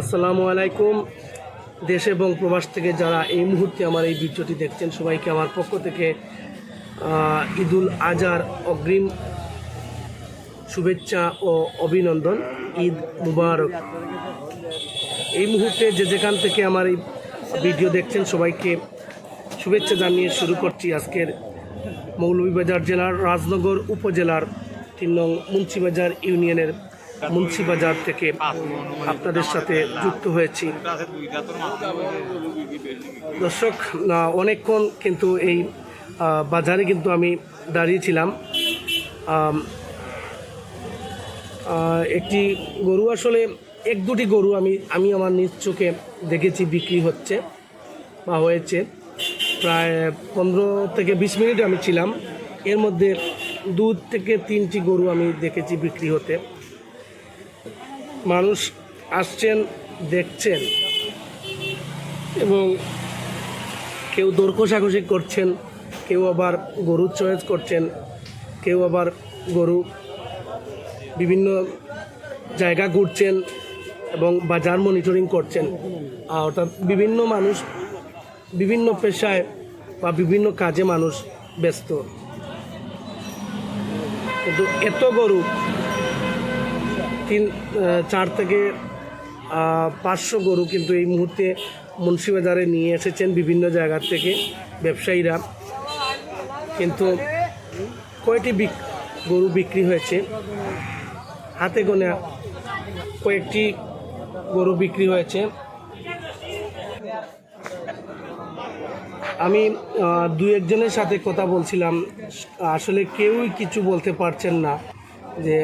আসসালামু আলাইকুম। দেশ এবং প্রবাস থেকে যারা এই মুহূর্তে আমার এই ভিডিওটি দেখছেন, সবাইকে আমার পক্ষ থেকে ঈদুল আজহার অগ্রিম শুভেচ্ছা ও অভিনন্দন। ঈদ মুবারক। এই মুহূর্তে যে যেখান থেকে আমার এই ভিডিও দেখছেন, সবাইকে শুভেচ্ছা জানিয়ে শুরু করছি আজকের মৌলভীবাজার জেলার রাজনগর উপজেলার তিন নং মুন্সিবাজার ইউনিয়নের মুন্সিবাজার থেকে আপনাদের সাথে যুক্ত হয়েছি। দর্শক অনেকক্ষণ কিন্তু এই বাজারে কিন্তু আমি দাঁড়িয়েছিলাম। একটি গরু আসলে এক দুটি গরু আমি আমি আমার নিজ চোখে দেখেছি বিক্রি হচ্ছে বা হয়েছে। প্রায় পনেরো থেকে বিশ মিনিট আমি ছিলাম। এর মধ্যে দু থেকে তিনটি গরু আমি দেখেছি বিক্রি হতে। মানুষ আসছেন, দেখছেন এবং কেউ দর কষাকষি করছেন, কেউ আবার গরু চয়েস করছেন, কেউ আবার গরু বিভিন্ন জায়গা ঘুরছেন এবং বাজার মনিটরিং করছেন। অর্থাৎ বিভিন্ন মানুষ বিভিন্ন পেশায় বা বিভিন্ন কাজে মানুষ ব্যস্ত। কিন্তু এত গরু তিন চার থেকে পাঁচশো গরু কিন্তু এই মুহূর্তে মুন্সিবাজারে নিয়ে এসেছেন বিভিন্ন জায়গা থেকে ব্যবসায়ীরা। কিন্তু কয়টি বিক, গরু বিক্রি হয়েছে? হাতে গোনা কয়েকটি গরু বিক্রি হয়েছে। আমি দু একজনের সাথে কথা বলছিলাম। আসলে কেউই কিছু বলতে পারছেন না যে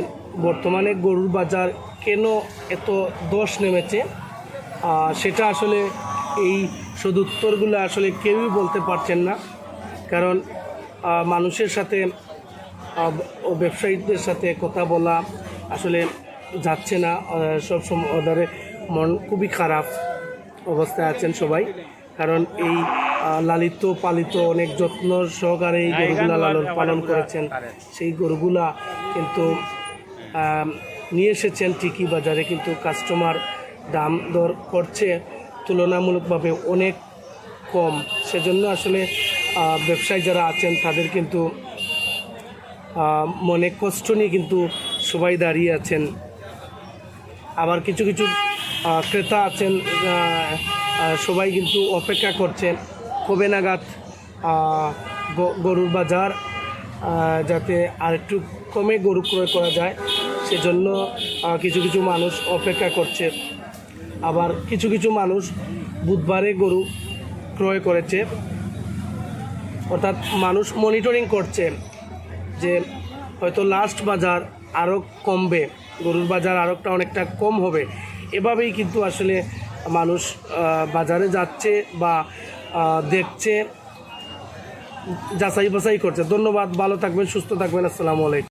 বর্তমানে গরুর বাজার কেন এত দোষ নেমেছে? সেটা আসলে এই সদুত্তরগুলো আসলে কেউই বলতে পারছেন না। কারণ মানুষের সাথে ও ব্যবসায়ীদের সাথে কথা বলা আসলে যাচ্ছে না। সব সময় ওদের মন খুবই খারাপ অবস্থায় আছেন সবাই। কারণ এই লালিত পালিত অনেক যত্ন সহকারে এই গরুগুলা লালন পালন করেছেন। সেই গরুগুলা কিন্তু নিয়ে এসেছেন ঠিকই বাজারে, কিন্তু কাস্টমার দাম দর করছে তুলনামূলকভাবে অনেক কম। সেজন্য আসলে ব্যবসায়ী যারা আছেন তাদের কিন্তু মনে কষ্ট নিয়ে কিন্তু সবাই দাঁড়িয়ে আছেন। আবার কিছু কিছু ক্রেতা আছেন সবাই কিন্তু অপেক্ষা করছেন। কবে নাগাদ গরুর বাজার যাতে আরেকটু কমে গরু ক্রয় করা যায়। সেজন্য কিছু কিছু মানুষ অপেক্ষা করছে। আবার কিছু কিছু মানুষ বুধবারে গরু ক্রয় করেছে। অর্থাৎ মানুষ মনিটরিং করছে যে হয়তো লাস্ট বাজার আরও কমবে, গরুর বাজার আরোটা অনেকটা কম হবে। এভাবেই কিন্তু আসলে মানুষ বাজারে যাচ্ছে বা দেখছে যাচাই বাছাই করছে। ধন্যবাদ, ভালো থাকবেন, সুস্থ থাকবেন, আসসালামু আলাইকুম।